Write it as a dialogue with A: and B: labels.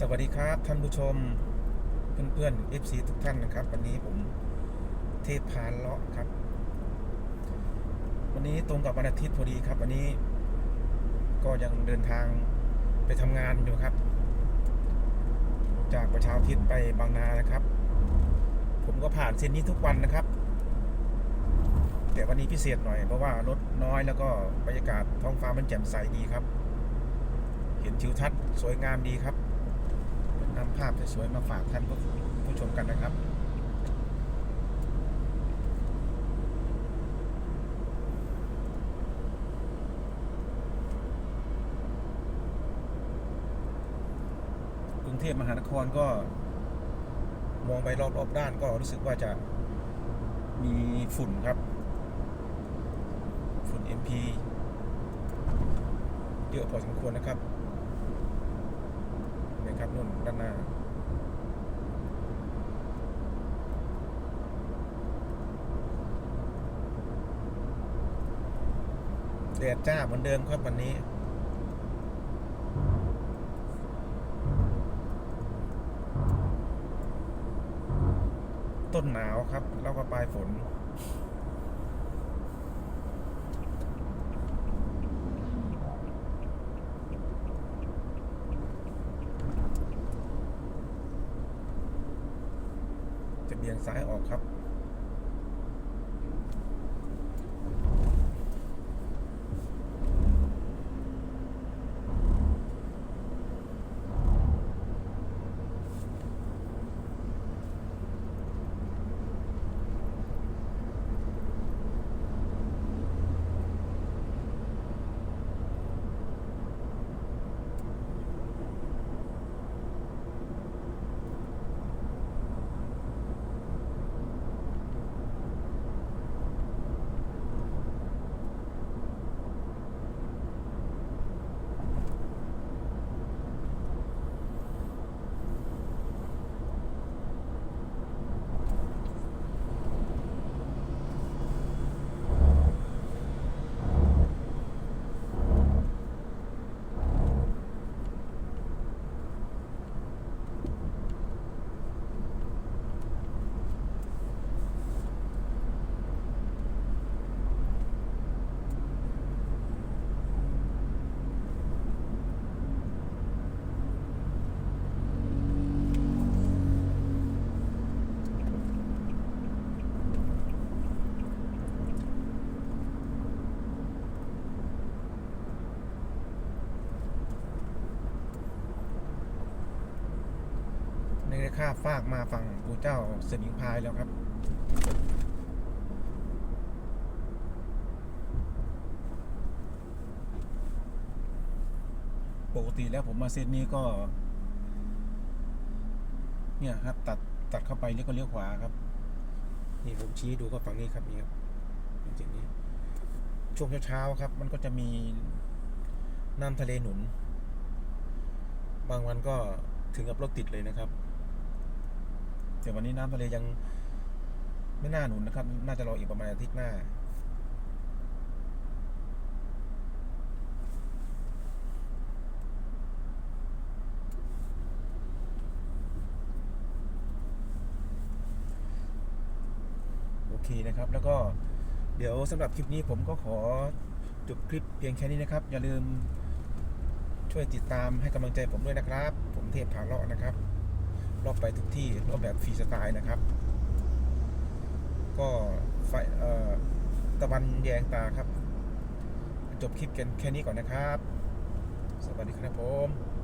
A: สวัสดีครับท่านผู้ชมเพื่อนๆ FC ทุกท่านนะครับ วันนี้ผมเทพพานเลาะครับ วันนี้ตรงกับวันอาทิตย์พอดีครับ วันนี้ก็ยังเดินทางไปทำงานอยู่ครับ จากประชาธิปไปบางนานะครับ ผมก็ผ่านเส้นนี้ทุกวันนะครับ แต่วันนี้พิเศษหน่อยเพราะว่ารถน้อยแล้วก็บรรยากาศท้องฟ้ามันแจ่มใสดีครับ เห็นทิวทัศน์สวยงามดีครับ นำภาพสวยๆมาฝากท่านผู้ผู้ชมกันนะครับกรุงเทพมหานครก็มองไปรอบๆด้านก็รู้สึกว่าจะมีฝุ่นครับ ฝุ่น MP เยอะพอสมควรนะครับ ครับนู่นด้านหน้าแดดจ้าเหมือนเดิมครับวันนี้ ต้นหนาวครับ แล้วก็ปลายฝน จะ เบี่ยงซ้ายออกครับ ในค่าฟากมาฝั่งปู่เจ้าเสมิงพายแล้วครับ ปกติแล้วผมมาเส้นนี้ก็ เนี่ยครับ ตัดตัดเข้าไปเลี้ยวก็เลี้ยวขวาครับ นี่ผมชี้ดูก็ฝั่งนี้ครับนี่ครับเส้นนี้ ช่วงเช้าๆครับ มันก็จะมีน้ำทะเลหนุน บางวันก็ถึงกับรถติดเลยนะครับ แต่วันนี้น้ำทะเลยังไม่น่าหนุนนะครับ น่าจะรออีกประมาณอาทิตย์หน้า โอเคนะครับ แล้วก็เดี๋ยวสำหรับคลิปนี้ผมก็ขอจบคลิปเพียงแค่นี้นะครับ อย่าลืมช่วยติดตามให้กำลังใจผมด้วยนะครับ ผมเทพผาเลาะนะครับ รอบไปทุกที่รอบแบบฟรีสไตล์นะครับ ก็ไฟตะวันแยงตาครับ จบคลิปกันแค่นี้ก่อนนะครับ สวัสดีครับผม